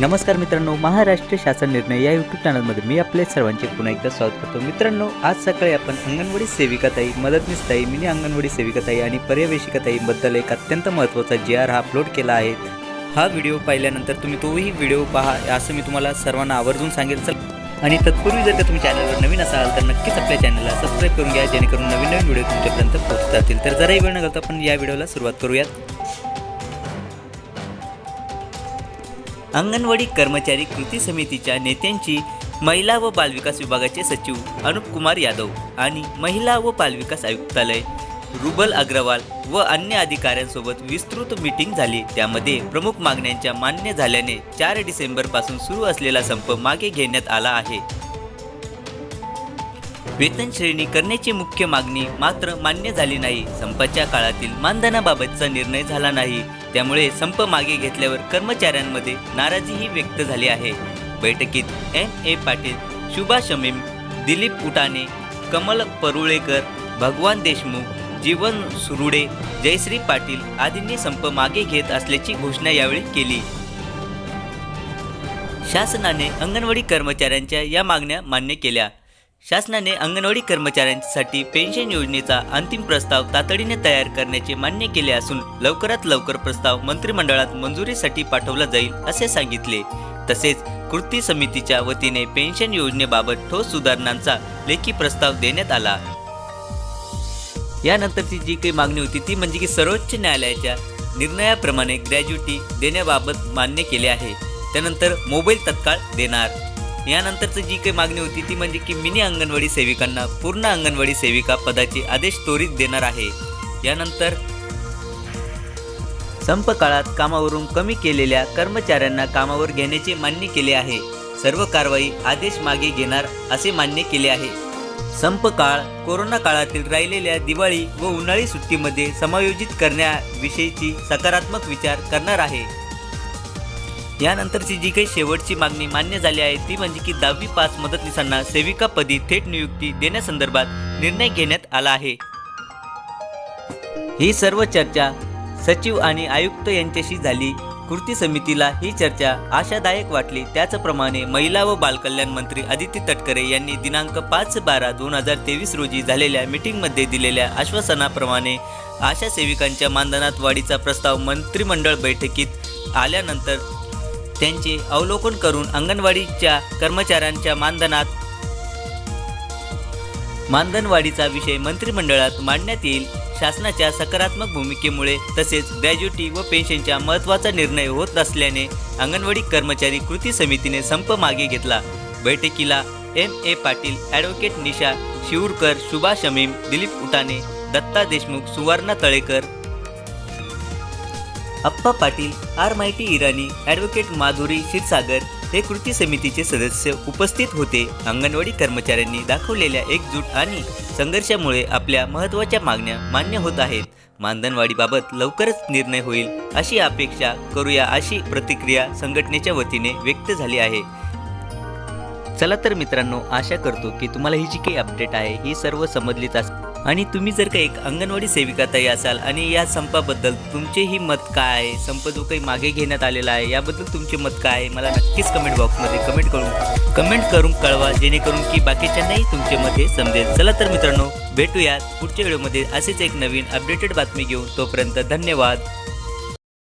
नमस्कार मित्रांनो महाराष्ट्र शासन निर्णय या यूट्यूब चॅनलमध्ये मी आपले सर्वांचे पुन्हा एकदा स्वागत करतो. मित्रांनो आज सकाळी आपण अंगणवाडी सेविकाताई मदतनीस ताई मिनी अंगणवाडी सेविकाताई आणि पर्यवेक्षिकाताईबद्दल एक अत्यंत महत्त्वाचा जी आर हा अपलोड केला आहे. हा व्हिडिओ पाहिल्यानंतर तुम्ही तोही व्हिडिओ पहा असं मी तुम्हाला सर्वांना आवर्जून सांगेल चल. आणि तत्पूर्वी जर का तुम्ही चॅनलवर नवीन असाल तर नक्कीच आपल्या चॅनलला सबस्क्राईब करून घ्या जेणेकरून नवीन नवीन व्हिडिओ तुमच्यापर्यंत पोहोचत जातील तर जराही वेळ न घालता आपण या व्हिडिओला सुरुवात करूयात. अंगणवाडी कर्मचारी कृती समितीच्या नेत्यांची महिला व बालविकास विभागाचे सचिव अनुप कुमार यादव आणि महिला व बालविकास आयुक्तालय. रुबल अग्रवाल व अन्य अधिकाऱ्यांसोबत विस्तृत मीटिंग झाली. त्यामध्ये प्रमुख मागण्यांच्या मान्य झाल्याने चार डिसेंबरपासून सुरू असलेला संप मागे घेण्यात आला आहे. वेतन श्रेणी करण्याची मुख्य मागणी मात्र मान्य झाली नाही. संपाच्या काळातील मानधनाबाबतचा निर्णय झाला नाही. त्यामुळे संप मागे घेतल्यावर कर्मचाऱ्यांमध्ये नाराजीही व्यक्त झाली आहे. बैठकीत एम ए पाटील शुभा शमीम दिलीप उटाणे कमल परुळेकर भगवान देशमुख जीवन सुरुडे जयश्री पाटील आदींनी संप मागे घेत असल्याची घोषणा यावेळी केली. शासनाने अंगणवाडी कर्मचाऱ्यांच्या या मागण्या मान्य केल्या. शासनाने अंगणवाडी कर्मचाऱ्यांसाठी पेन्शन योजनेचा अंतिम प्रस्ताव तातडीने तयार करण्याचे मान्य केले असून लवकरात लवकर प्रस्ताव मंत्रिमंडळात मंजुरीसाठी पाठवला जाईल असे सांगितले. तसेच कृती समितीच्या वतीने पेन्शन योजनेबाबत ठोस सुधारणांचा लेखी प्रस्ताव देण्यात आला. यानंतरची जी काही मागणी होती ती म्हणजे की सर्वोच्च न्यायालयाच्या निर्णयाप्रमाणे ग्रॅज्युटी देण्याबाबत मान्य केले आहे. त्यानंतर मोबाईल तत्काळ देणार. यानंतरचं जी काही मागणी होती ती म्हणजे की मिनी अंगणवाडी सेविकांना पूर्ण अंगणवाडी सेविका पदाचे आदेश त्वरित देणार आहे. यानंतर संप काळात कामावरून कमी केलेल्या कर्मचाऱ्यांना कामावर घेण्याचे मान्य केले आहे. सर्व कारवाई आदेश मागे घेणार असे मान्य केले आहे. संप काळ कोरोना काळातील राहिलेल्या दिवाळी व उन्हाळी सुट्टीमध्ये समायोजित करण्याविषयीची सकारात्मक विचार करणार आहे. यानंतरची जी काही शेवटची मागणी मान्य झाली आहे ती म्हणजे की दहावी पास मदतनीसांना सेविकापदी थेट नियुक्ती देण्यासंदर्भात निर्णय घेण्यात आला आहे. ही सर्व चर्चा सचिव आणि आयुक्त यांच्याशी झाली. कृती समितीला ही चर्चा आशादायक वाटली. त्याचप्रमाणे महिला व बालकल्याण मंत्री आदित्य तटकरे यांनी दिनांक पाच बारा दोन हजार तेवीस रोजी झालेल्या मीटिंगमध्ये दिलेल्या आश्वासनाप्रमाणे आशा सेविकांच्या मानधनात वाढीचा प्रस्ताव मंत्रिमंडळ बैठकीत आल्यानंतर त्यांचे अवलोकन करून अंगणवाडीच्या कर्मचाऱ्यांच्या मानधनात मानधनवाढीचा विषय मंत्रिमंडळात मांडण्यात येईल. शासनाच्या सकारात्मक भूमिकेमुळे तसेच ग्रॅज्युटी व पेन्शनच्या महत्त्वाचा निर्णय होत असल्याने अंगणवाडी कर्मचारी कृती समितीने संप मागे घेतला. बैठकीला M A Patil advocate Nisha Shivurkar Shubha Shamim Dilip Utane Datta Deshmukh Suvarna Talekar Appa Patil R माहिती इराणी ॲडव्होकेट माधुरी क्षीरसागर हे कृती समितीचे सदस्य उपस्थित होते. अंगणवाडी कर्मचाऱ्यांनी दाखवलेल्या एकजूट आणि संघर्षामुळे आपल्या महत्त्वाच्या मागण्या मान्य होत आहेत. मानधनवाढीबाबत लवकरच निर्णय होईल अशी अपेक्षा करूया अशी प्रतिक्रिया संघटनेच्या वतीने व्यक्त झाली आहे. चला तर मित्रांनो आशा करतो की तुम्हाला ही जी काही अपडेट आहे ही सर्व समजलीच अस आणि तुम्ही जर का एक अंगणवाडी सेविकाताई असाल आणि या संपाबद्दल तुमचेही मत काय? आहे संप जो काही मागे घेण्यात आलेला आहे याबद्दल तुमचे मत काय? आहे मला नक्कीच कमेंट बॉक्समध्ये कमेंट करून कमेंट करून कळवा जेणेकरून की बाकीच्यांनाही तुमचे मत हे समजेल. चला तर मित्रांनो भेटूयात पुढच्या व्हिडिओमध्ये असेच एक नवीन अपडेटेड बातमी घेऊन. तोपर्यंत धन्यवाद.